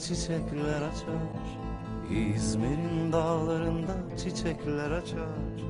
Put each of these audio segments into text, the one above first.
çiçekler açar. İzmir'in dağlarında çiçekler açar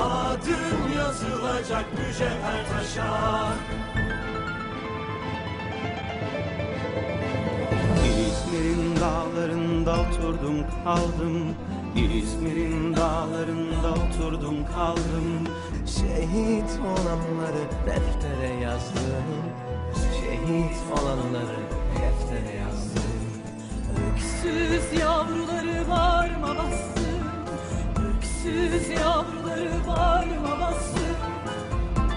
Adın yazılacak mücevher taşa. İzmir'in dağlarında oturdum kaldım. İzmir'in dağlarında oturdum kaldım. Şehit olanları deftere yazdım. Şehit olanları deftere yazdım. Öksüz yavruları bağrıma bastım. Öksüz yavruları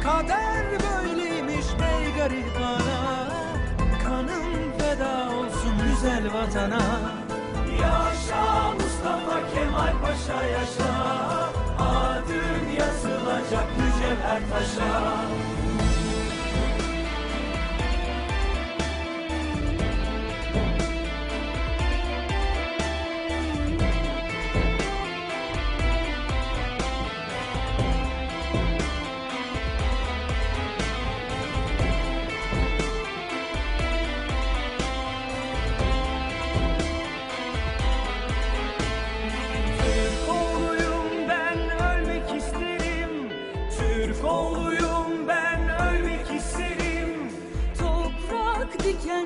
Kader böyleymiş bey garibana Kanım feda olsun güzel vatana. Yaşa Mustafa Kemal Paşa yaşa. Adın yazılacak mücevher taşa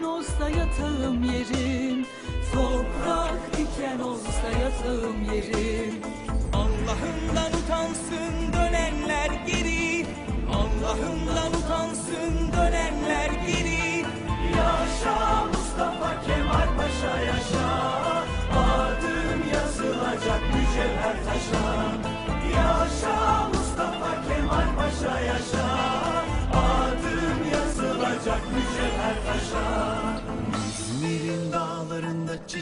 diken olsa yatağım yerim. Toprak diken olsa yatağım yerim. Allah'ından utansın dönenler geri. Allah'ından utansın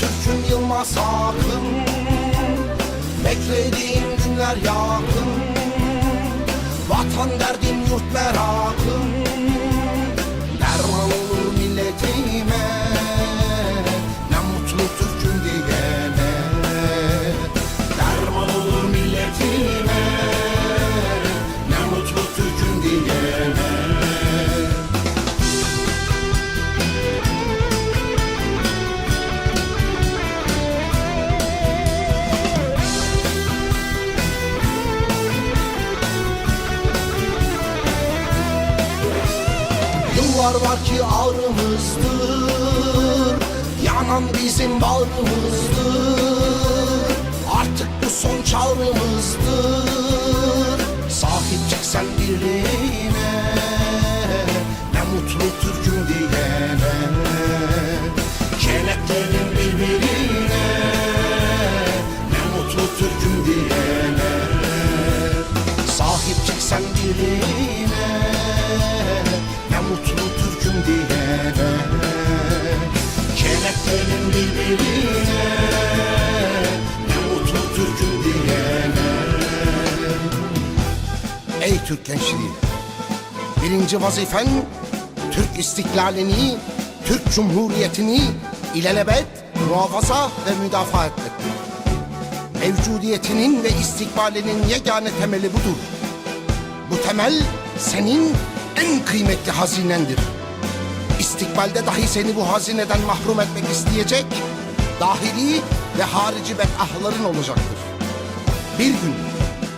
Türk'üm Yılmaz Beklediğim günler yakın. Vatan derdim yurt merakım Yıllar var ki ağrımızdır Yan kazanan bizim bağrımızdır Artık bu son çağrımızdır. Sahip çıksan birliğine Ne mutlu Türk'üm Türk gençliği Birinci vazifen Türk istiklalini, Türk Cumhuriyeti'ni ilelebet muhafaza ve müdafaa etmek. Mevcudiyetinin ve istikbalinin yegane temeli budur. Bu temel senin en kıymetli hazinendir. İstikbalde dahi seni bu hazineden mahrum etmek isteyecek dahili ve harici bedahların olacaktır. Bir gün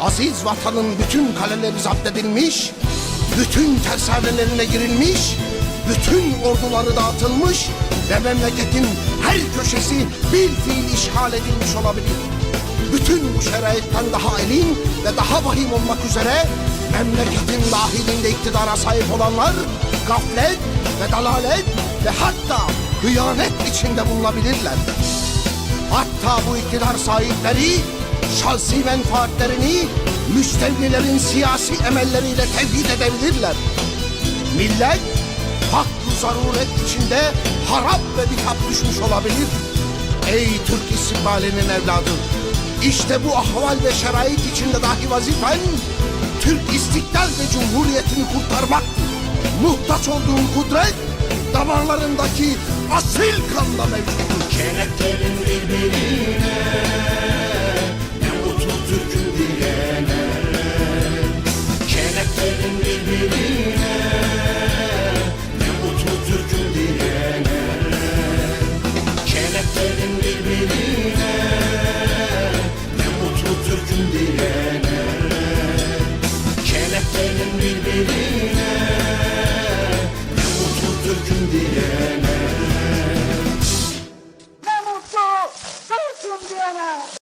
aziz vatanın bütün kaleleri zapt edilmiş, bütün tersanelerine girilmiş, bütün orduları dağıtılmış ve memleketin her köşesi bir fiil işgal edilmiş olabilir. Bütün bu şeraitten daha elin ve daha vahim olmak üzere memleketin dahilinde iktidara sahip olanlar gaflet ve dalalet ve hatta hıyanet içinde bulunabilirler. Hatta bu iktidar sahipleri şahsi menfaatlerini müstevlilerin siyasi emelleriyle tevhid edebilirler. Millet haklı zaruret içinde harap ve bitap düşmüş olabilir. Ey Türk istikbalinin evladı! İşte bu ahval ve şerait içinde dahi vazifen Türk istiklal ve cumhuriyetini kurtarmaktır. Muhtaç olduğun kudret damarlarındaki asil kanda mevcuttur. Kenetlerin birbirine